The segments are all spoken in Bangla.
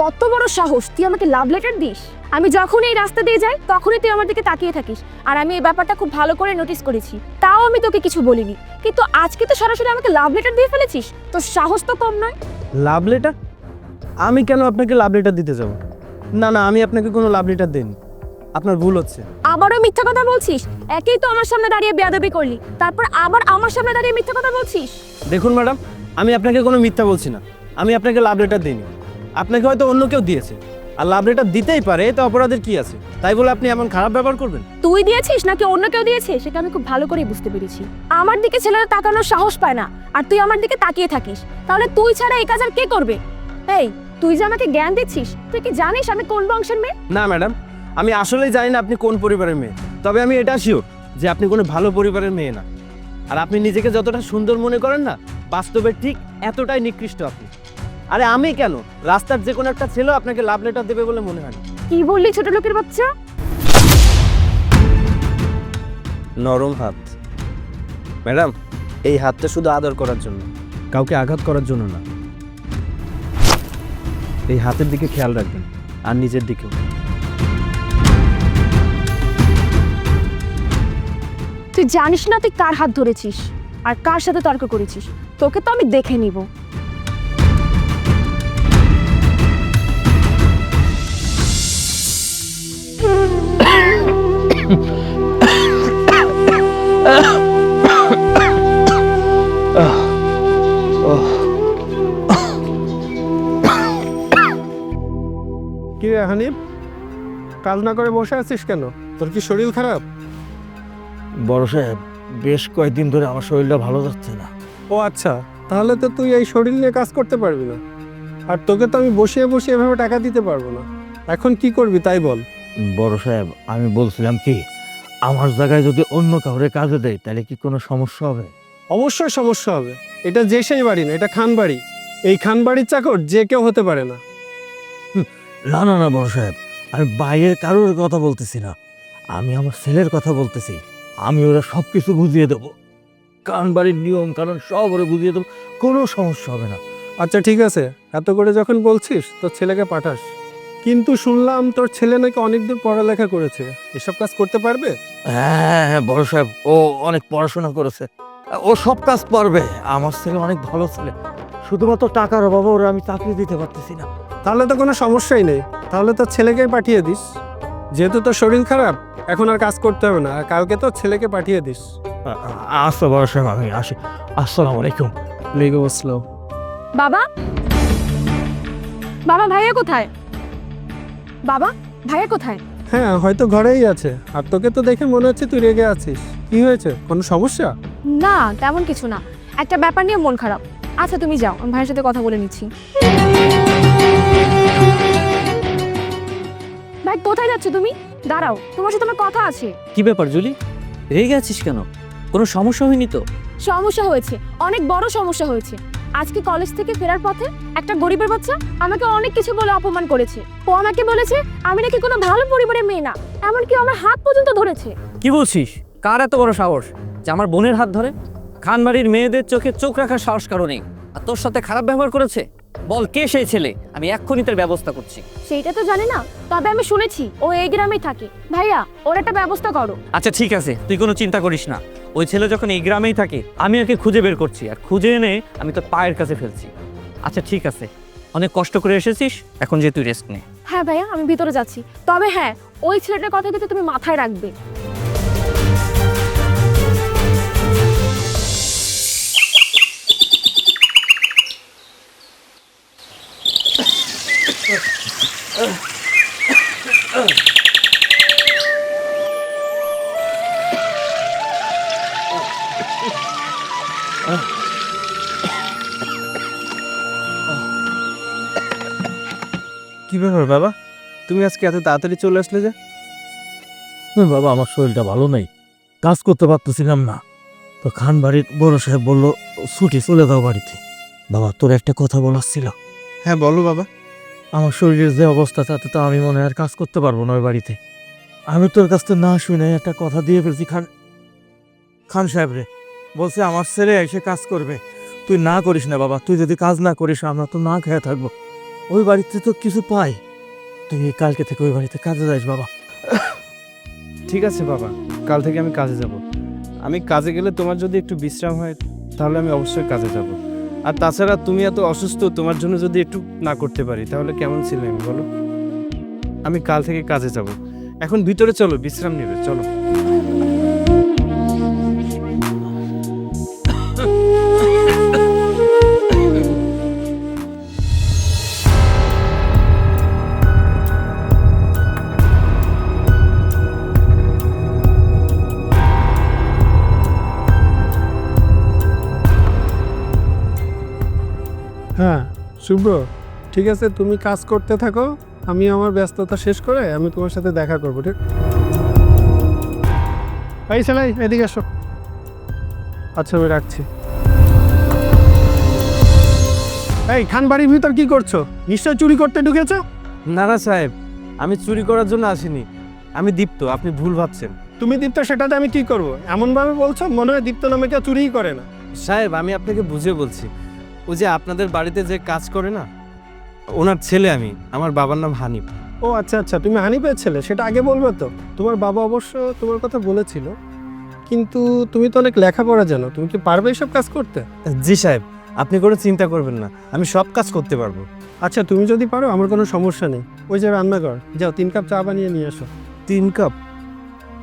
কত বড় সাহস তুই আমাকে লাভ লেটার দিস? আমি যখন এই রাস্তা দিয়ে যাই তখনই তুই আমার দিকে তাকিয়ে থাকিস। আর আমি এই ব্যাপারটা খুব ভালো করে নোটিস করেছি। তাও আমি তোকে কিছু বলিনি। কিন্তু আজকে তো সরাসরি আমাকে লাভ লেটার দিয়ে ফেলেছিস? তোর সাহস তো কম নয়। লাভ লেটার আমি কেন আপনাকে লাভ লেটার দিতে যাব? না না আমি আপনাকে কোনো লাভ লেটার দিইনি। আপনার ভুল হচ্ছে। আবারও মিথ্যা কথা বলছিস? একেই তো আমার সামনে দাঁড়িয়ে বেয়াদবি করলি। তারপর আবার আমার সামনে দাঁড়িয়ে মিথ্যা কথা বলছিস? দেখুন ম্যাডাম আমি আপনাকে কোনো মিথ্যা বলছি না। আমি আপনাকে লাভ লেটার দিইনি। আপনাকে হয়তো অন্য কেউ দিয়েছে। আর লাভ লেটার দিতেই পারে তো অপরাধের কি আছে? তাই বলে আপনি এমন খারাপ ব্যবহার করবেন? তুই দিয়েছিস নাকি অন্য কেউ দিয়েছে? সেটা আমি খুব ভালো করেই বুঝতে পেরেছি। আমার দিকে ছেলেরা তাকানোর সাহস পায় না আর তুই আমার দিকে তাকিয়ে থাকিস। তাহলে তুই ছাড়া এই কাজ আর কে করবে? এই তুই যে আমাকে জ্ঞান দিচ্ছিস তুই কি জানিস আমি কোন বংশের মেয়ে? না ম্যাডাম আমি আসলেই জানি না আপনি কোন পরিবারের মেয়ে। তবে আমি এটা শিওর যে আপনি কোনো ভালো পরিবারের মেয়ে না। আর আপনি নিজেকে যতটা সুন্দর মনে করেন না বাস্তবে ঠিক এতটাই নিকৃষ্ট আপনি। আরে আমি কেন? রাস্তার যে কোনো একটা ছেলেও আপনাকে লাভ লেটার দেবে বলে মনে হয় না। কি বললি ছোট লোকের বাচ্চা? নরম হাত। ম্যাডাম এই হাতটা শুধু আদর করার জন্য। কাউকে আঘাত করার জন্য না। এই হাতের দিকে খেয়াল রাখবেন আর নিজের দিকেও। তুই জানিস না তুই কার হাত ধরেছিস আর কার সাথে তর্ক করেছিস? তোকে তো আমি দেখে নিব। রে হানিফ কাজ না করে বসে আছিস কেন? তোর কি শরীর খারাপ? বড় সাহেব বেশ কয়েকদিন ধরে আমার শরীরটা ভালো যাচ্ছে না। ও আচ্ছা তাহলে তো তুই এই শরীর নিয়ে কাজ করতে পারবি না। আর তোকে তো আমি বসিয়ে বসিয়ে এভাবে টাকা দিতে পারব না। এখন কি করবি তাই বল। বড় সাহেব আমি বলছিলাম কি আমার জায়গায় যদি অন্য কাউরে কাজে দেয় তাহলে কি কোনো সমস্যা হবে? অবশ্যই সমস্যা হবে। এটা যে সেই বাড়ি না এটা খান বাড়ি এই খান বাড়ির চাকর যে কেউ হতে পারে না। না না না বড় সাহেব আমি বাইরের কারোর কথা বলতেছি না। আমি আমার ছেলের কথা বলতেছি। আমি ওরা সব কিছু বুঝিয়ে দেবো। কারণ বাড়ির নিয়ম কারণ সব ওরা বুঝিয়ে দেবো। কোনো সমস্যা হবে না। আচ্ছা ঠিক আছে। এত করে যখন বলছিস তোর ছেলেকে পাঠাস। কিন্তু শুনলাম তোর ছেলে নাকি অনেক দূর পড়ালেখা করেছে। এসব কাজ করতে পারবে? হ্যাঁ হ্যাঁ বড় সাহেব ও অনেক পড়াশোনা করেছে। ও সব কাজ পারবে। আমার ছেলে অনেক ভালো ছেলে। শুধুমাত্র টাকার অভাবে ওরা আমি চাকরি দিতে পারতেছি না। তাহলে তো কোনো সমস্যাই নেই। তাহলে তোর ছেলেকেই পাঠিয়ে দিস। যেহেতু তোর শরীর খারাপ এখন আর কাজ করতে হবে না। আর কালকে তোর ছেলেকে পাঠিয়ে দিস। আচ্ছা বড় সাহেব আমি আসি। আসসালামু আলাইকুম। লেগে বসল বাবা? বাবা ভাইয়া কোথায়? বাবা ভাইয়া কোথায়? হ্যাঁ হয়তো ঘরেই আছে। আর তোকে তো দেখে মনে হচ্ছে তুই রেগে আছিস। কি হয়েছে? কোনো সমস্যা? না তেমন কিছু না। একটা ব্যাপার নিয়ে মন খারাপ। আচ্ছা তুমি যাও আমি ভাইয়ের সাথে কথা বলে নিচ্ছি। ভাই কোথায় যাচ্ছ তুমি? দাঁড়াও তোমার সাথে আমার কথা আছে। কি ব্যাপার জুলি? রেগে আছিস কেন? কোনো সমস্যা হয়নি তো? সমস্যা হয়েছে অনেক বড় সমস্যা হয়েছে। আজকে কলেজ থেকে ফেরার পথে একটা গরিবের বাচ্চা আমাকে অনেক কিছু বলে অপমান করেছে। ও আমাকে বলেছে আমি নাকি কোনো ভালো পরিবারের মেয়ে না এমনকি আমার হাত পর্যন্ত ধরেছে। কি বলছিস? কার এত বড় সাহস? যে আমার বোনের হাত ধরে? খানবাড়ির মেয়েদের চোখে চোখ রাখার সাহস কারও নেই। আর তোর সাথে খারাপ ব্যবহার করেছে? বল কে সেই ছেলে? আমি এক্ষুনি তার ব্যবস্থা করছি। সেইটা তো জানি না তবে আমি শুনেছি ও এই গ্রামেই থাকে। ভাইয়া ওর একটা ব্যবস্থা করো। আচ্ছা ঠিক আছে তুই কোনো চিন্তা করিস না। ওই ছেলে যখন এই গ্রামেই থাকে আমি ওকে খুঁজে বের করছি আর খুঁজে এনে আমি তোর পায়ের কাছে ফেলছি। আচ্ছা ঠিক আছে অনেক কষ্ট করে এসেছিস এখন যে তুই রেস্ট নে। হ্যাঁ ভাইয়া আমি ভিতরে যাচ্ছি। তবে হ্যাঁ ওই ছেলেটার কথা কিন্তু তুমি মাথায় রাখবে। কি ব্যাপার বাবা? তুমি আজকে এত তাড়াতাড়ি চলে আসলে যে? বাবা আমার শরীরটা ভালো নেই। কাজ করতে পারতেছিলাম না। তো খান বাড়ির বড় সাহেব বলল ছুটি চলে যাও বাড়িতে। বাবা তোর একটা কথা বলার ছিল। হ্যাঁ বলো বাবা। আমার শরীরের যে অবস্থা, তাতে তো আমি মনে আর কাজ করতে পারব না ওই বাড়িতে। আমি তোর কাছ থেকে না শুনে একটা কথা দিয়ে ফেলছি, খান খান সাহেব রে। বলছে, আমার ছেলে এসে কাজ করবে। তুই না করিস না বাবা, তুই যদি কাজ না করিস, আমরা তো না খেয়ে থাকব। ওই বাড়িতে তো কিছু পাই। তুই কালকে থেকে ওই বাড়িতে কাজে যাস বাবা। ঠিক আছে বাবা, কাল থেকে আমি কাজে যাব। আমি কাজে গেলে তোমার যদি একটু বিশ্রাম হয়, তাহলে আমি অবশ্যই কাজে যাব। আর তাছাড়া তুমি এত অসুস্থ, তোমার জন্য যদি একটু না করতে পারি, তাহলে কেমন ছিলেন আমি বলো? আমি কাল থেকে কাজে যাব। এখন ভিতরে চলো, বিশ্রাম নেবে, চলো। শুভ্র ঠিক আছে তুমি কাজ করতে থাকো আমি আমার ব্যস্ততা শেষ করে আমি তোমার সাথে দেখা করব ঠিক? এই সেলাই এদিকে এসো। আচ্ছা আমি রাখছি। এই খান বাড়ির ভিতর কি করছ? নিশ্চয় চুরি করতে ঢুকেছো? না না সাহেব আমি চুরি করার জন্য আসিনি। আমি দীপ্ত আপনি ভুল ভাবছেন। তুমি দীপ্ত সেটাতে আমি কি করব? এমনভাবে বলছো মনে হয় দীপ্ত নামে কেউ চুরিই করে না। সাহেব আমি আপনাকে বুঝিয়ে বলছি। ওই যে আপনাদের বাড়িতে যে কাজ করে না ওনার ছেলে আমি আমার বাবার নাম হানিফ। ও আচ্ছা আচ্ছা তুমি হানিফের ছেলে সেটা আগে বলবে তো। তোমার বাবা অবশ্য তোমার কথা বলেছিল কিন্তু তুমি তো অনেক লেখাপড়া জানো তুমি কি পারবে এসব কাজ করতে? জি সাহেব আপনি কোনো চিন্তা করবেন না আমি সব কাজ করতে পারব। আচ্ছা তুমি যদি পারো আমার কোনো সমস্যা নেই। ওই যে রান্নাঘর যাও তিন কাপ চা বানিয়ে নিয়ে আসো। তিন কাপ?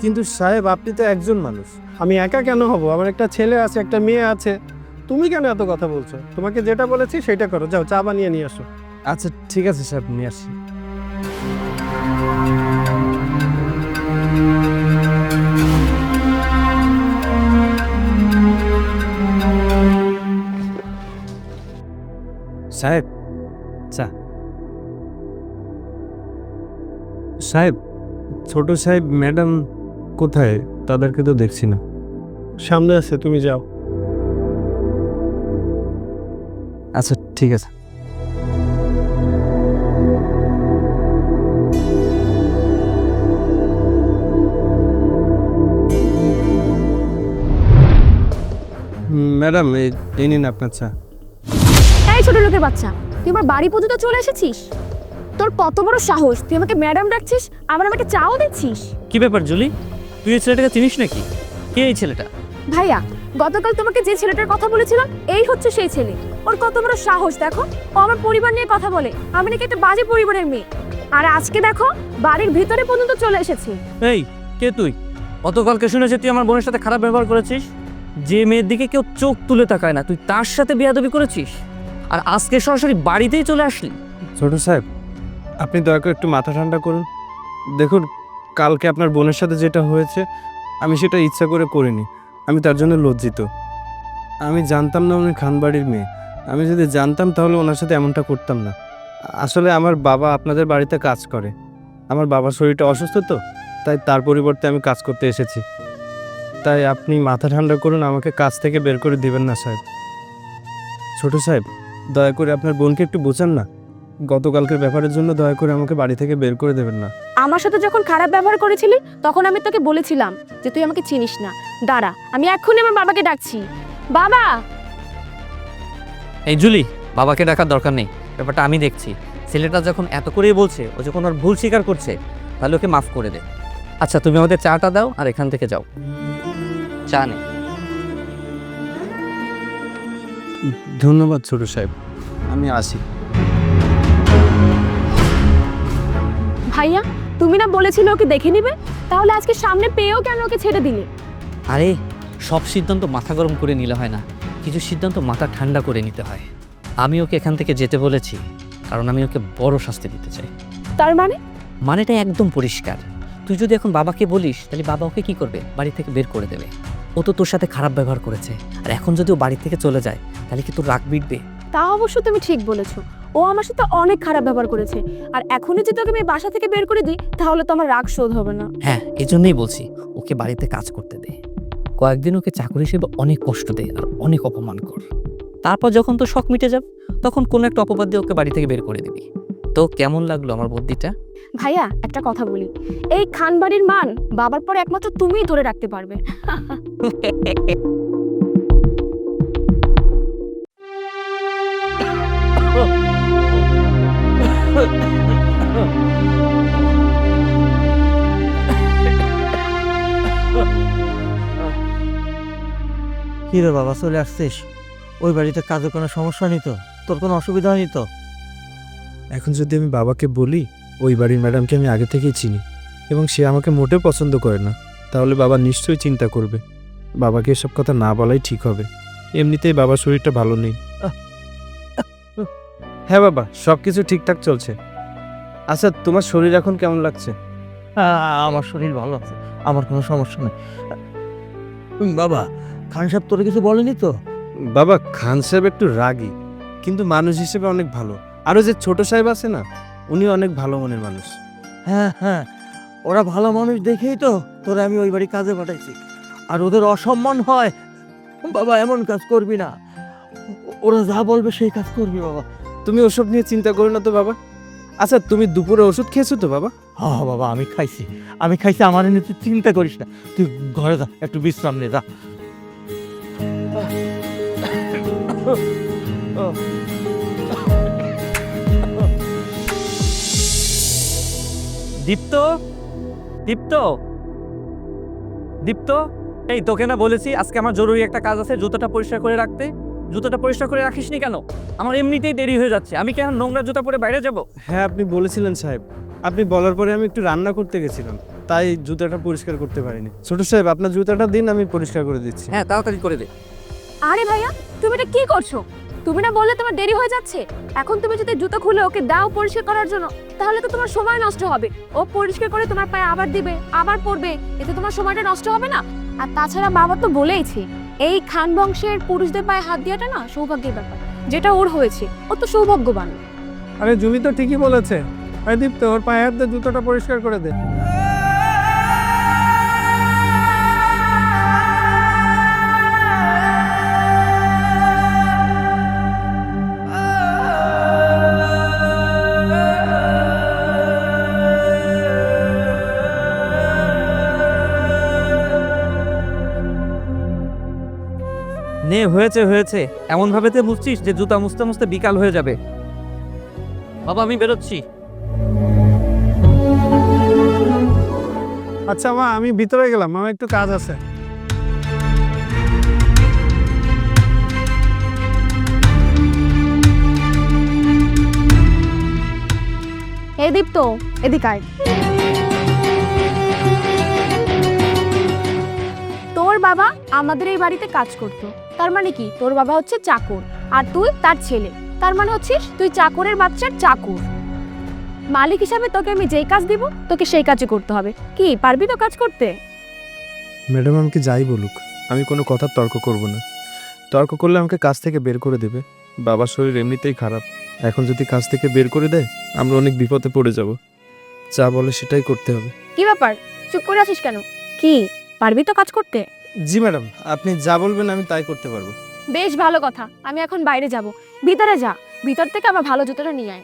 কিন্তু সাহেব আপনি তো একজন মানুষ। আমি একা কেন হব? আমার একটা ছেলে আছে একটা মেয়ে আছে। তুমি কেন এত কথা বলছো? তোমাকে যেটা বলেছি সেটা করো। যাও চা বানিয়ে নিয়ে আসো। আচ্ছা ঠিক আছে সাহেব নিয়ে আসি। সাহেব চা। সাহেব ছোট সাহেব ম্যাডাম কোথায়? তাদেরকে তো দেখছি না। সামনে আছে তুমি যাও। আচ্ছা ঠিক আছে। ম্যাডাম এই এই নিন আপনার চা। এই ছোট লোকের বাচ্চা তুই আমার বাড়ি পর্যন্ত চলে এসেছিস? তোর কত বড় সাহস তুই আমাকে ম্যাডাম ডাকছিস আবার আমাকে চাও দিচ্ছিস? কি ব্যাপার জুলি? তুই এই ছেলেটাকে চিনিস নাকি? কে এই ছেলেটা? ভাইয়া গতকাল তোমাকে যে ছেলেটার কথা বলেছিলাম এই হচ্ছে সেই ছেলে। ওর কত বড় সাহস দেখো? ও আমার পরিবার নিয়ে কথা বলে। আমি নাকি একটা বাজে পরিবারের মেয়ে। আর আজকে দেখো বাড়ির ভিতরে পর্যন্ত চলে এসেছে। এই কে তুই? গতকালকে শুনেছি তুই আমার বোনের সাথে খারাপ ব্যবহার করেছিস। যে মেয়ের দিকে কেউ চোখ তুলে তাকায় না। তুই তার সাথে বেয়াদবি করেছিস? আর আজকে সরাসরি বাড়িতেই চলে আসলি। ছোট সাহেব আপনি দয়া করে একটু মাথা ঠান্ডা করুন। দেখুন কালকে আপনার বোনের সাথে যেটা হয়েছে আমি সেটা ইচ্ছা করে করিনি। আমি তার জন্য লজ্জিত। আমি জানতাম না উনি খানবাড়ির মেয়ে। আমি যদি জানতাম তাহলে ওনার সাথে এমনটা করতাম না। আসলে আমার বাবা আপনাদের বাড়িতে কাজ করে। আমার বাবার শরীরটা অসুস্থ তো, তাই তার পরিবর্তে আমি কাজ করতে এসেছি। তাই আপনি মাথা ঠান্ডা করুন, আমাকে কাজ থেকে বের করে দিবেন না, সাহেব। ছোট সাহেব, দয়া করে আপনার বোনকে একটু বোঝান না। গতকালকের ব্যাপারের জন্য দয়া করে আমাকে বাড়ি থেকে বের করে দেবেন না। আমার সাথে যখন খারাপ ব্যবহার করেছিলি তখন আমি তোকে বলেছিলাম যে তুই আমাকে চিনিস না। দাঁড়া আমি এক্ষুনি আমার বাবাকে ডাকছি। বাবা! এই জুলি বাবাকে ডাকার দরকার নেই। ব্যাপারটা আমি দেখছি। ছেলেটা যখন এত করেই বলছে ও যখন ওর ভুল স্বীকার করছে তাহলে ওকে মাফ করে দে। আচ্ছা তুমি আমাদের চাটা দাও আর এখান থেকে যাও। চা নে। ধন্যবাদ ছোট সাহেব। আমি আসি। ভাইয়া তুমি না বলেছিলে ওকে দেখে নিবে? তাহলে আজকে সামনে পেয়েও কেন ওকে ছেড়ে দিলে? আরে সব সিদ্ধান্ত মাথা গরম করে নিলে হয় না। কিছু সিদ্ধান্ত মাথা ঠান্ডা করে নিতে হয়। আমি ওকে এখান থেকে যেতে বলেছি কারণ আমি ওকে বড় শাস্তি দিতে চাই। তার মানে? মানেটা একদম পরিষ্কার। তুই যদি এখন বাবাকে বলিস তাহলে বাবা ওকে কি করবে? বাড়ি থেকে বের করে দেবে। ও তো তোর সাথে খারাপ ব্যবহার করেছে। আর এখন যদি ও বাড়ি থেকে চলে যায় তাহলে কি তোর রাগ বিটবে তা অবশ্য তুমি ঠিক বলেছ। ও আমার সাথে অনেক খারাপ ব্যবহার করেছে। আর এখনই যদি ওকে আমি বাসা থেকে বের করে দিই তাহলে তো আমার রাগ শোধ হবে না। হ্যাঁ এই জন্যই বলছি ওকে বাড়িতে কাজ করতে দে। কয়েকদিন ওকে চাকরি হিসেবে অনেক কষ্ট দে আর অনেক অপমান কর। তারপর যখন তো শখ মিটে যাবে তখন কোনো একটা অপবাদ দিয়ে ওকে বাড়ি থেকে বের করে দিবি। তো কেমন লাগল আমার বুদ্ধিটা? ভাইয়া একটা কথা বলি। এই খানবাড়ির মান বাবার পর একমাত্র তুমিই ধরে রাখতে পারবে। কি রে বাবা চলে আসছিস? ওই বাড়িতে কাজের কোনো সমস্যা নেই তো? তোর কোনো অসুবিধা হয়নি তো? এখন যদি আমি বাবাকে বলি ওই বাড়ির ম্যাডামকে আমি আগে থেকেই চিনি এবং সে আমাকে মোটেও পছন্দ করে না তাহলে বাবা নিশ্চয়ই চিন্তা করবে। বাবাকে এসব কথা না বলাই ঠিক হবে। এমনিতেই বাবার শরীরটা ভালো নেই। হ্যাঁ বাবা সব কিছু ঠিকঠাক চলছে। আচ্ছা তোমার শরীর এখন কেমন লাগছে? আমার শরীর ভালো আছে আমার কোনো সমস্যা নেই। বাবা খান সাহেব তোর কিছু বলেনি তো? বাবা খান সাহেব একটু রাগী কিন্তু মানুষ হিসেবে অনেক ভালো। আরও যে ছোট সাহেব আছে না উনি অনেক ভালো মনের মানুষ। হ্যাঁ হ্যাঁ ওরা ভালো মানুষ দেখেই তো তোরা আমি ওই বাড়ি কাজে পাঠাইছি। আর ওদের অসম্মান হয় বাবা এমন কাজ করবি না। ওরা যা বলবে সেই কাজ করবি বাবা। তুমি ওসব নিয়ে চিন্তা করো না তো বাবা। আচ্ছা তুমি দুপুরে ওষুধ খেয়েছো তো বাবা? হ্যাঁ বাবা আমি খাইছি। আমি খাইছি আমার নিয়ে তুই চিন্তা করিস না। তুই ঘরে যা একটু বিশ্রাম নে যা। দীপ্ত? দীপ্ত? দীপ্ত? এই তোকে না বলেছি আজকে আমার জরুরি একটা কাজ আছে জুতোটা পরিষ্কার করে রাখতে। জুতোটা পরিষ্কার করে রাখিসনি কেন? আমার এমনিতেই দেরি হয়ে যাচ্ছে। আমি কেন নোংরা জুতা পরে বাইরে যাব? হ্যাঁ আপনি বলেছিলেন সাহেব। আপনি বলার পরে আমি একটু রান্না করতে গেছিলাম তাই জুতাটা পরিষ্কার করতে পারিনি। ছোট সাহেব আপনার জুতাটা দিন আমি পরিষ্কার করে দিচ্ছি। হ্যাঁ তাড়াতাড়ি করে দে। আরে ভাইয়া, তুমি এটা কি করছ? তুমি না বললে তোমার দেরি হয়ে যাচ্ছে। এখন তুমি যদি জুতো খুলে ওকে দাও পরিষ্কার করার জন্য, তাহলে তো তোমার সময় নষ্ট হবে। ও পরিষ্কার করে তোমার পায়ে আবার দিবে, আবার পরবে, এতে তোমার সময়টা নষ্ট হবে না? আর তাছাড়া বাবা তো বলেইছে, এই খান বংশের পুরুষদের পায়ে হাত দেওয়াটা না সৌভাগ্যের ব্যাপার, যেটা ওর হয়েছে, ও তো সৌভাগ্যবান। আরে জুমি তো ঠিকই বলেছে। আরে দীপ্ত, ওর পায়ে হাত দিয়ে জুতোটা পরিষ্কার করে দে। হয়েছে হয়েছে। এমন ভাবে তে বুঝছিস যে জুতা মুছতে মুছতে বিকাল হয়ে যাবে। বাবা আমি বেরোচ্ছি। আচ্ছা মা আমি ভিতরে গেলাম। আমার একটু কাজ আছে। হে দীপ্ত এদিকে আয়। বাবা আমাদের এই বাড়িতে কাজ করত। তার মানে কি? তোর বাবা হচ্ছে চাকর আর তুই তার ছেলে। তার মানে হচ্ছিস তুই চাকরের বাচ্চার চাকর। মালিক হিসাবে তোকে আমি যেই কাজ দিব তোকে সেই কাজই করতে হবে। কি পারবি তো কাজ করতে? ম্যাডাম আমাকে যাই বলুক? আমি কোনো কথা তর্ক করব না। তর্ক করলে আমাকে কাজ থেকে বের করে দেবে। বাবার শরীর এমনিতেই খারাপ। এখন যদি কাজ থেকে বের করে দেয় আমরা অনেক বিপদে পড়ে যাব। যা বলে সেটাই করতে হবে। কি ব্যাপার? চুপ করে আছিস কেন? কি পারবি তো কাজ করতে? জি ম্যাডাম আপনি যা বলবেন আমি তাই করতে পারব। বেশ ভালো কথা আমি এখন বাইরে যাব। ভিতরে যা ভিতর থেকে আমার ভালো জুতোটা নিয়ে আয়।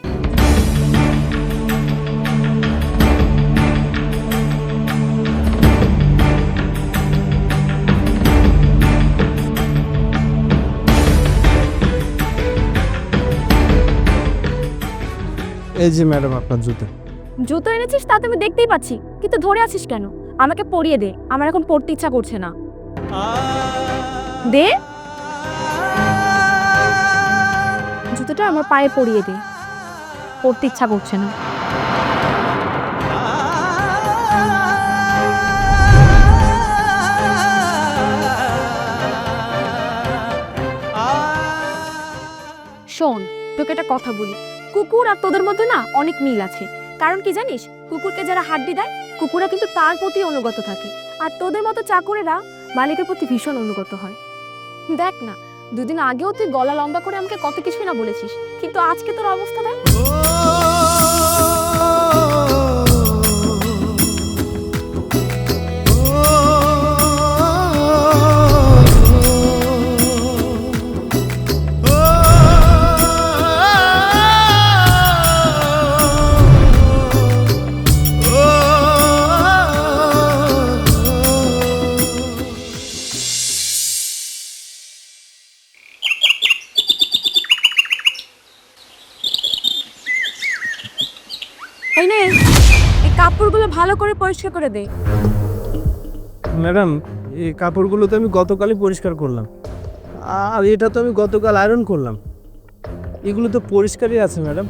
এই যে ম্যাডাম আপনার জুতো। জুতো এনেছিস তা তুমি দেখতেই পাচ্ছি কিন্তু ধরে আছিস কেন? আমাকে পরিয়ে দে আমার এখন পড়তে ইচ্ছা করছে না। দে। জুতোটা আমার পায়ে পরিয়ে দে। পড়তে ইচ্ছা করছে না। শোন, তোকে একটা কথা বলি। কুকুর আর তোদের মধ্যে না অনেক মিল আছে। কারণ কি জানিস? কুকুরকে যারা হাড্ডি দেয়, কুকুররা কিন্তু তার প্রতি অনুগত থাকে। আর তোদের মতো চাকরেরা মালিকের প্রতি ভীষণ অনুগত হয়। দেখ না, দুদিন আগেও তুই গলা লম্বা করে আমাকে কত কিছুই না বলেছিস, কিন্তু আজকে তোর অবস্থা দেখ। কাপড়গুলো ভালো করে পরিষ্কার করে দে ম্যাডাম এই কাপড়গুলো তো আমি গতকালই পরিষ্কার করলাম। আর এটা তো আমি গতকাল আয়রন করলাম। এগুলো তো পরিষ্কারই আছে ম্যাডাম।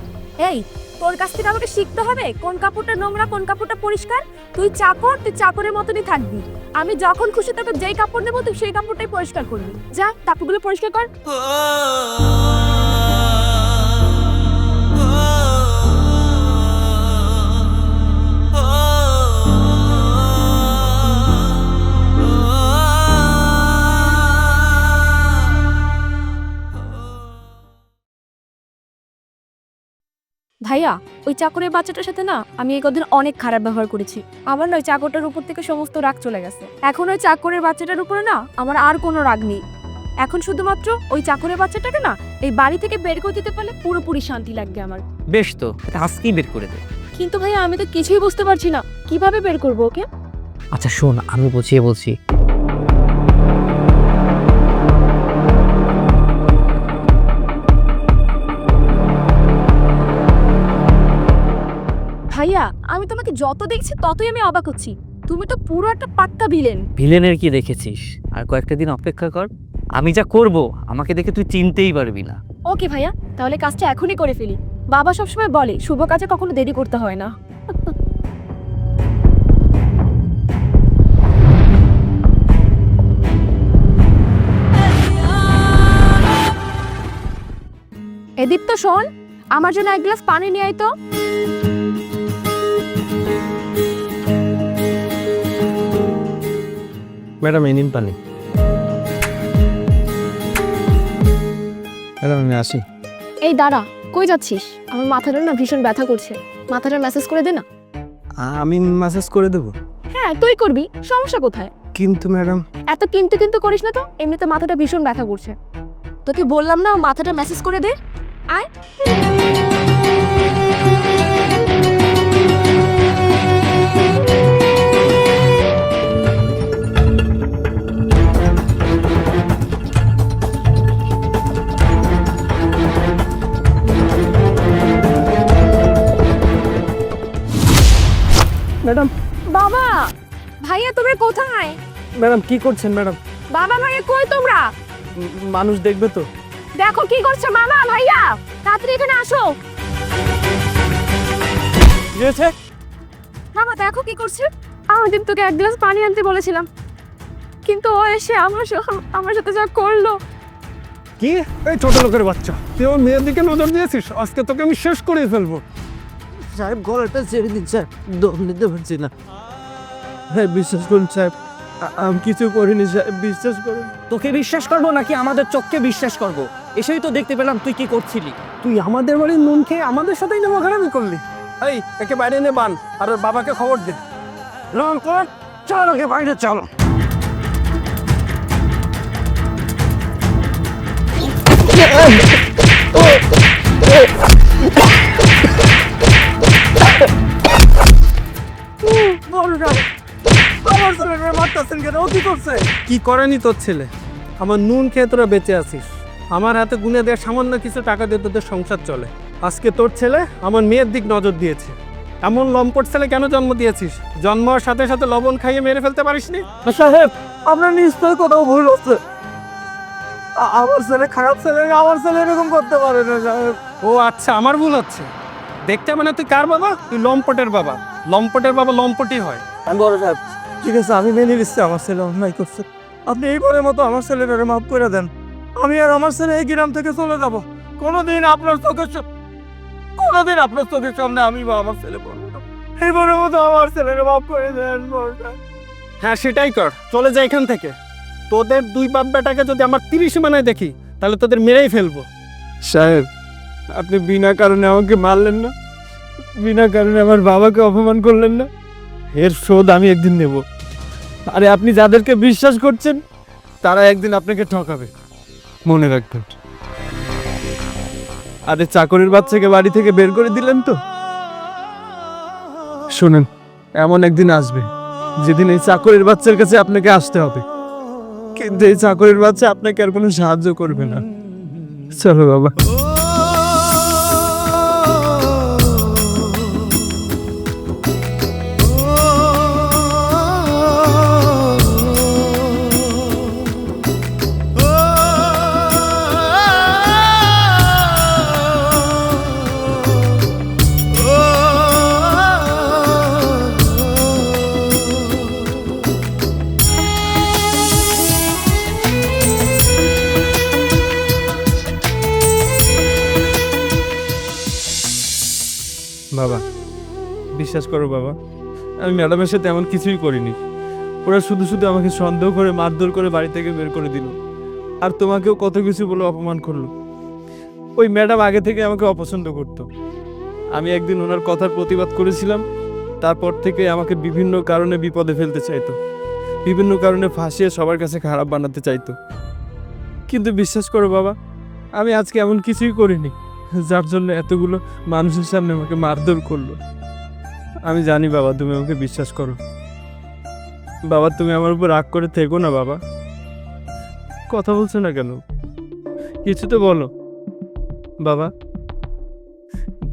এই তোর কাছ থেকে আমাকে শিখতে হবে কোন কাপড়টা নোংরা কোন কাপড়টা পরিষ্কার। তুই চাকর তুই চাকরের মতনই থাকবি। আমি যখন খুশি তোকে যেই কাপড় নেব তুই সেই কাপড়টাই পরিষ্কার করবি। যা কাপড়গুলো পরিষ্কার কর। ভাইয়া ওই চাকরের বাচ্চাটার সাথে না আমি এই কদিন অনেক খারাপ ব্যবহার করেছি। আমার না ওই চাকরটার উপর থেকে সমস্ত রাগ চলে গেছে। এখন ওই চাকরের বাচ্চাটার উপরে না আমার আর কোনো রাগ নেই। এখন শুধুমাত্র ওই চাকরের বাচ্চাটাকে না এই বাড়ি থেকে বের করে দিতে পারলে পুরোপুরি শান্তি লাগবে আমার। বেশ তো আজকেই বের করে দে। কিন্তু ভাইয়া আমি তো কিছুই বুঝতে পারছি না। কীভাবে বের করব ওকে? আচ্ছা শোন আমি বুঝিয়ে বলছি। আমি তোমাকে যত দেখছি ততই আমি অবাক হচ্ছি। তুমি তো পুরো একটা পাক্কা ভিলেন ভিলেনের কি দেখেছিস? আর কয়েকটা দিন অপেক্ষা কর। আমি যা করব আমাকে দেখে তুই চিনতেই পারবি না। ওকে ভাইয়া তাহলে কাজটা এখনই করে ফেলি। বাবা সবসময় বলে শুভ কাজে কখনো দেরি করতে হয় না। এদীপ তো শোন আমার জন্য এক গ্লাস পানি নিয়ে আয় তো। ম্যাডাম এই নিন পানি। ম্যাডাম আমি আসি। এই দাঁড়া কই যাচ্ছিস? আমার মাথাটা না ভীষণ ব্যথা করছে। মাথাটা মেসেজ করে দে না। আমি মেসেজ করে দেবো? হ্যাঁ তুই করবি সমস্যা কোথায়? কিন্তু ম্যাডাম। এত কিন্তু কিন্তু করিস না তো এমনিতে মাথাটা ভীষণ ব্যথা করছে। তোকে বললাম না মাথাটা মেসেজ করে দে। আয়। ম্যাডাম। বাবা ভাইয়া তুমি কোথায়? ম্যাডাম কি করছেন ম্যাডাম? বাবা ভাইয়া কই তোমরা? মানুষ দেখবে তো। দেখো কি করছ মামা ভাইয়া। তাড়াতাড়ি এখানে আসো। কি হয়েছে? মামা দেখো কি করছে। আমি দিন তোকে এক গ্লাস পানি আনতে বলেছিলাম। কিন্তু ও এসে আমার আমার সাথে যা করল। কি? এই ছোট লোকের বাচ্চা। তুই আমার মেয়ের দিকে নজর দিয়েছিস? আজকে তোকে আমি শেষ করে ফেলব। সাহেব গলাটা ছেড়ে দিন সাহেব দম নিতে পারছি না হ্যাঁ বিশ্বাস করুন সাহেব আমি কিছু করিনি সাহেব বিশ্বাস করুন তোকে বিশ্বাস করব নাকি আমাদের চোখকে বিশ্বাস করব এসেই তো দেখতে পেলাম তুই কি করছিলি তুই আমাদের বাড়ির নুন খেয়ে আমাদের সাথেই নেমা খারাপই করলি এই একে বাইরে নে বান আর ওর বাবাকে খবর দে রংপুর চল ওকে বাইরে চল আমার ছেলেকে মারতাছেন কেন? ও কি করছে? কি করেনি তোর ছেলে? আমার নুন খেয়ে তোরা বেঁচে আছিস। আমার হাতে গুনে দেওয়া সামান্য কিছু টাকা দিয়ে তোদের সংসার চলে। আজকে তোর ছেলে আমার মেয়ের দিক নজর দিয়েছে। এমন লম্পট ছেলে কেন জন্ম দিয়েছিস? জন্ম হওয়ার সাথে সাথে লবণ খাইয়ে মেরে ফেলতে পারিসনি? সাহেব আপনার নিশ্চয় কোথাও ভুল হচ্ছে। আমার ছেলে খারাপ ছেলে আমার ছেলে এরকম করতে পারে না সাহেব। ও আচ্ছা আমার ভুল হচ্ছে। দেখতে মানে তুই কার বাবা? তুই লম্পটের বাবা। লম্পটের বাবা লম্পটই হয়। আমি বড় সাহেব। ঠিক আছে আমি মেনে নিচ্ছি আমার ছেলে অন্যায় করছে। আপনি এই এইবারের মতো আমার ছেলেটারে মাফ করে দেন। আমি আর আমার ছেলে এই গ্রাম থেকে চলে যাব। কোনোদিন আপনার চোখের কোনোদিন আপনার চোখের সামনে আমি বা আমার ছেলে পড়ব না। এইবারের মতো আমার ছেলের মাফ করে দেন হ্যাঁ সেটাই কর। চলে যা এখান থেকে। তোদের দুই বাপ বেটাকে যদি আমার তিরিশ মানায় দেখি তাহলে তোদের মেরেই ফেলব। সাহেব আপনি বিনা কারণে আমাকে মারলেন না। বিনা কারণে আমার বাবাকে অপমান করলেন না। এর শোধ আমি একদিন নেব। আরে আপনি যাদেরকে বিশ্বাস করছেন, তারা একদিন আপনাকে ঠকাবে। মনে রাখবেন। আরে চাকরির বাচ্চাকে বাড়ি থেকে বের করে দিলেন তো? শুনেন, এমন একদিন আসবে, যেদিন এই চাকরির বাচ্চার কাছে আপনাকে আসতে হবে। কিন্তু এই চাকরির বাচ্চা আপনাকে আর কোনো সাহায্য করবে না। চলো বাবা। বিশ্বাস করো বাবা, আমি ম্যাডামের সাথে এমন কিছুই করিনি। ওরা শুধু শুধু আমাকে সন্দেহ করে, মারধর করে বাড়ি থেকে বের করে দিল। আর তোমাকেও কত কিছু বলে অপমান করল। ওই ম্যাডাম আগে থেকে আমাকে অপছন্দ করতো। আমি একদিন ওনার কথার প্রতিবাদ করেছিলাম, তারপর থেকে আমাকে বিভিন্ন কারণে বিপদে ফেলতে চাইতো। বিভিন্ন কারণে ফাঁসিয়ে সবার কাছে খারাপ বানাতে চাইতো। কিন্তু বিশ্বাস করো বাবা, আমি আজকে এমন কিছুই করিনি, যার জন্য এতগুলো মানুষের সামনে আমাকে মারধর করল। আমি জানি বাবা, তুমি আমাকে বিশ্বাস করো। বাবা, তুমি আমার উপর রাগ করে থেকো না বাবা। কথা বলছো না কেন? কিছু তো বলো। বাবা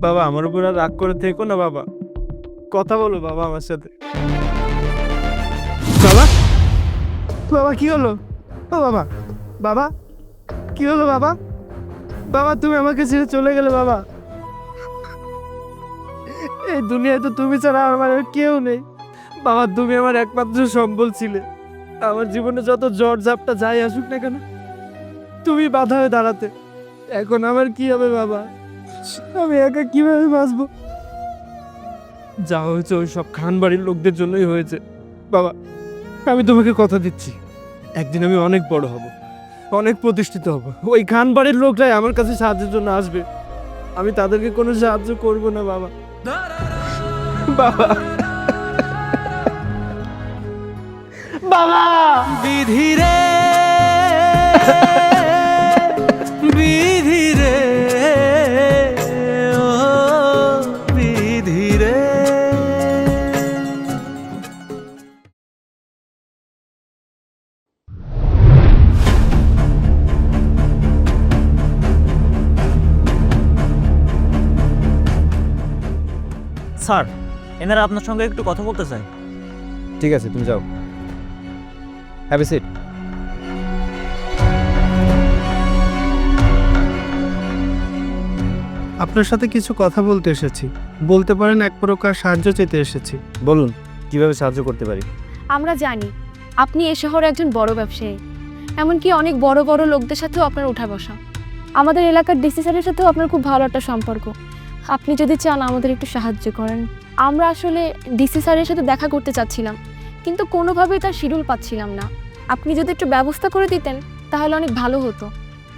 বাবা, আমার উপর আর রাগ করে থেকো না বাবা। কথা বলো বাবা আমার সাথে। বাবা? বাবা, কি হলো? ও বাবা বাবা, কি হলো বাবা? বাবা, তুমি আমাকে ছেড়ে চলে গেলে বাবা। এই দুনিয়ায় তো তুমি ছাড়া আমার কেউ নেই। বাবা, তুমি আমার একমাত্র সম্বল ছিলে। আমার জীবনে যত জ্বর ঝাপটা যাই আসুক না কেন, তুমি বাধা হয়ে দাঁড়াতে। এখন আমার কি হবে বাবা? আমি একা কীভাবে বাঁচবো? যা হয়েছে ওই সব খান বাড়ির লোকদের জন্যই হয়েছে। বাবা, আমি তোমাকে কথা দিচ্ছি। একদিন আমি অনেক বড় হব, অনেক প্রতিষ্ঠিত হব। ওই খান বাড়ির লোকরাই আমার কাছে সাহায্যের জন্য আসবে। আমি তাদেরকে কোনো সাহায্য করব না, বাবা। বাবা। বাবা। বিধি রে বিধি রে ও বিধি রে। স্যার এনারা আপনার সঙ্গে একটু কথা বলতে চাই ঠিক আছে তুমি যাও। হ্যাভ এ সিট আপনার সাথে কিছু কথা বলতে এসেছি। বলতে পারেন এক প্রকার সাহায্য চেতে এসেছি। বলুন কীভাবে সাহায্য করতে পারি? আমরা জানি আপনি এ শহরে একজন বড় ব্যবসায়ী। এমনকি অনেক বড় বড় লোকদের সাথেও আপনার উঠা বসা। আমাদের এলাকার ডিসি স্যারের সাথেও আপনার খুব ভালো একটা সম্পর্ক। আপনি যদি চান আমাদের একটু সাহায্য করেন। আমরা আসলে ডিসি স্যারের সাথে দেখা করতে চাচ্ছিলাম কিন্তু কোনোভাবেই তার শিডিউল পাচ্ছিলাম না। আপনি যদি একটু ব্যবস্থা করে দিতেন তাহলে অনেক ভালো হতো।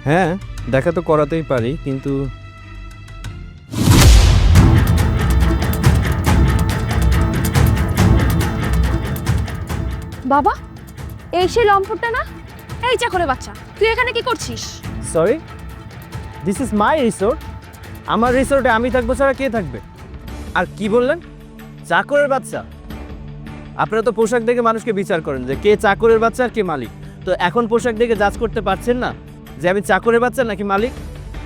হ্যাঁ দেখা তো করাতেই পারি কিন্তু বাবা এই সেই লম্পটটা না? এই চাকরে বাচ্চা তুই এখানে কি করছিস? Sorry this is my resort আমার রিসোর্টে আমি থাকব ছাড়া কে থাকবে? আর কি বললেন? চাকরের বাচ্চা। আপনারা তো পোশাক দেখে মানুষকে বিচার করেন যে কে চাকরের বাচ্চা আর কে মালিক। তো এখন পোশাক দেখে জাজ করতে পারছেন না যে আমি চাকরের বাচ্চা নাকি মালিক?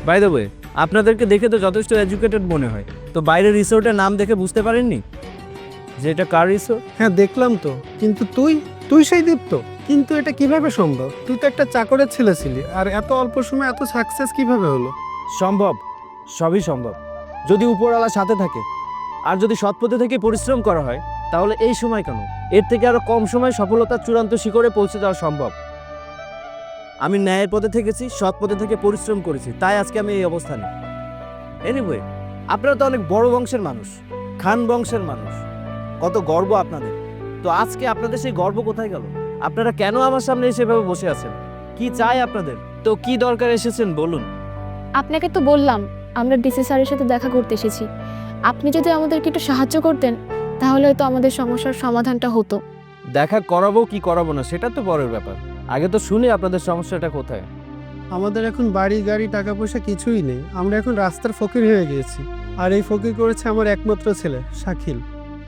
বাই দ্য ওয়ে আপনাদেরকে দেখে তো যথেষ্ট এডুকেটেড মনে হয়। তো বাইরের রিসোর্টের নাম দেখে বুঝতে পারেননি? যে এটা কার রিসোর্ট? হ্যাঁ দেখলাম তো। কিন্তু তুই তুই সেই দীপ্ত। কিন্তু এটা কীভাবে সম্ভব? তুই তো একটা চাকরের ছেলে ছিলি আর এত অল্প সময় এত সাকসেস কীভাবে হলো? সম্ভব। সবই সম্ভব। যদি উপরওয়ালা সাথে থাকে আর যদি সৎ পথে থেকে পরিশ্রম করা হয়, তাহলে এই সময় কেন? এর থেকে আরও কম সময় সফলতার চূড়ান্ত শিখরে পৌঁছে যাওয়া সম্ভব। আমি ন্যায়ের পথে থেকেছি সৎ পথে থেকে পরিশ্রম করেছি, তাই আজকে আমি এই অবস্থানে। এনিওয়ে আপনারা তো অনেক বড় বংশের মানুষ, খান বংশের মানুষ। কত গর্ব আপনাদের। তো আজকে আপনাদের সেই গর্ব কোথায় গেল? আপনারা কেন আমার সামনে এসে এভাবে বসে আছেন? কি চাই আপনাদের? তো কি দরকার এসেছেন, বলুন। আপনাকে তো বললাম, আমরা ডিসি স্যারের সাথে দেখা করতে এসেছি। আপনি যদি আমাদেরকে একটু সাহায্য করতেন তাহলে হয়তো আমাদের সমস্যার সমাধানটা হতো। দেখা করাবো কি করাবো না সেটা তো পরের ব্যাপার। আগে তো শুনি আপনাদের সমস্যাটা কোথায়। আমাদের এখন বাড়ি গাড়ি টাকা পয়সা কিছুই নেই। আমরা এখন রাস্তার ফকির হয়ে গিয়েছি। আর এই ফকির করেছে আমার একমাত্র ছেলে শাকিল।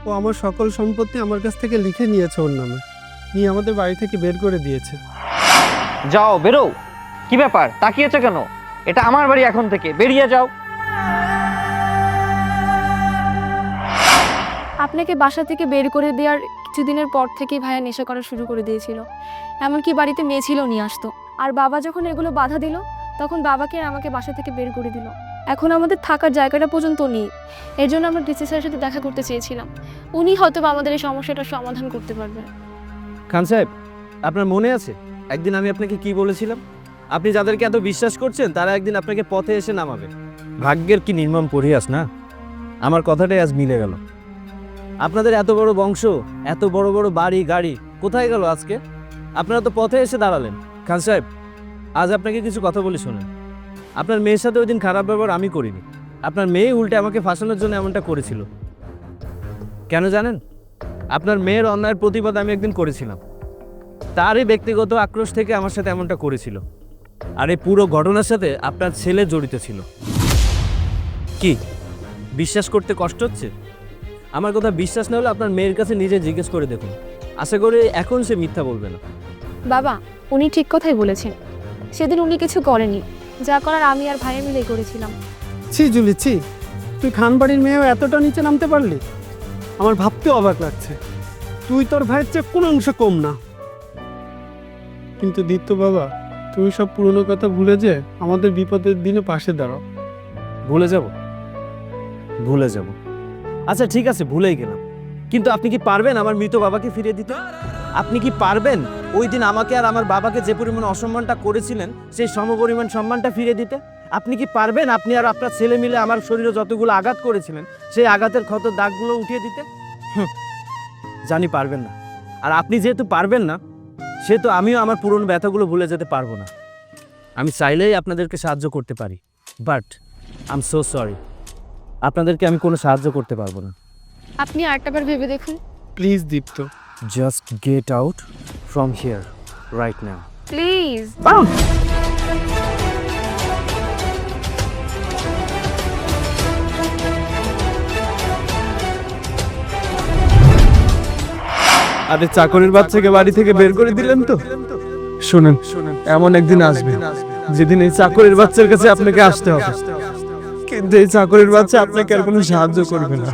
ও আমার সকল সম্পত্তি আমার কাছ থেকে লিখে নিয়েছে ওর নামে। নিয়ে আমাদের বাড়ি থেকে বের করে দিয়েছে। যাও বেরো। কি ব্যাপার? তাকিয়েছো কেন? এটা আমার বাড়ি এখন থেকে। বেরিয়ে যাও। আপনাকে বাসা থেকে বের করে দেওয়ার কিছুদিনের পর থেকেই ভাইয়া নেশা করা শুরু করে দিয়েছিল। এমনকি বাড়িতে মেয়ে ছিল নিয়ে আসতো। আর বাবা যখন এগুলো বাধা দিল তখন বাবাকে আমাকে বাসা থেকে বের করে দিল। এখন আমাদের থাকার জায়গাটা পর্যন্ত নেই। এর জন্য আমরা ডিসি স্যারের সাথে দেখা করতে চেয়েছিলাম। উনি হয়তো বা আমাদের এই সমস্যাটার সমাধান করতে পারবেন। খান সাহেব আপনার মনে আছে? একদিন আমি আপনাকে কি বলেছিলাম? আপনি যাদেরকে এত বিশ্বাস করছেন তারা একদিন আপনাকে পথে এসে নামাবে। ভাগ্যের কি নির্মম পরিহাস না? আমার কথাটাই আজ মিলে গেল। আপনাদের এত বড় বংশ, এত বড় বড় বাড়ি, গাড়ি, কোথায় গেল আজকে? আপনারা তো পথে এসে দাঁড়ালেন। খান সাহেব, আজ আপনাকে কিছু কথা বলি শোনেন। আপনার মেয়ের সাথে ওই দিন খারাপ ব্যবহার আমি করিনি। আপনার মেয়ে উল্টে আমাকে ফাঁসানোর জন্য এমনটা করেছিল। কেন জানেন? আপনার মেয়ের অন্যায়ের প্রতিবাদ আমি একদিন করেছিলাম। তারই ব্যক্তিগত আক্রোশ থেকে আমার সাথে এমনটা করেছিল। আর এই পুরো ঘটনার সাথে আপনার ছেলে জড়িত ছিল। কি? বিশ্বাস করতে কষ্ট হচ্ছে? আমার কথা বিশ্বাস না হলে আপনার মেয়ের কাছে নিজে জিজ্ঞেস করে দেখুন। আশা করি এখন সে মিথ্যা বলবে না। বাবা উনি ঠিক কথাই বলেছেন। সেদিন উনি কিছু করেনি যা করার আমি আর ভাইয়া মিলেই করেছিলাম। ছি জুলি ছি। তুই খানবাড়ির মেয়েও এতটা নিচে নামতে পারলি? আমার ভাবতে অবাক লাগছে। তুই তোর ভাইয়ের চেয়ে কোনো অংশ কম না। কিন্তু দিত্য বাবা তুমি সব পুরনো কথা ভুলে যে আমাদের বিপদের দিনে পাশে দাঁড়াও। ভুলে যাব। ভুলে যাব। আচ্ছা ঠিক আছে, ভুলেই গেলাম। কিন্তু আপনি কি পারবেন আমার মৃত বাবাকে ফিরিয়ে দিতে? আপনি কি পারবেন ওই দিন আমাকে আর আমার বাবাকে যে পরিমাণ অসম্মানটা করেছিলেন, সেই সমপরিমাণ সম্মানটা ফিরিয়ে দিতে? আপনি কি পারবেন আপনি আর আপনার ছেলে মিলে আমার শরীরে যতগুলো আঘাত করেছিলেন, সেই আঘাতের ক্ষত দাগগুলো উঠিয়ে দিতে? জানি পারবেন না। আর আপনি যেহেতু পারবেন না, সেহেতু আমিও আমার পুরনো ব্যথাগুলো ভুলে যেতে পারব না। আমি চাইলেই আপনাদেরকে সাহায্য করতে পারি, but I am so sorry. আপনাদেরকে আমি কোনো সাহায্য করতে পারব না। আপনি আরেকটাবার ভেবে দেখুন। Please Dipto. Just get out from here right now please. আরে চাকরির বাচ্চাকে বাড়ি থেকে বের করে দিলেন তো? শুনেন এমন একদিন আসবে যেদিন এই চাকরির বাচ্চার কাছে আপনাকে আসতে হবে। কিন্তু এই চাকরির বাচ্চা আপনাকে আর কোনো সাহায্য করবে না।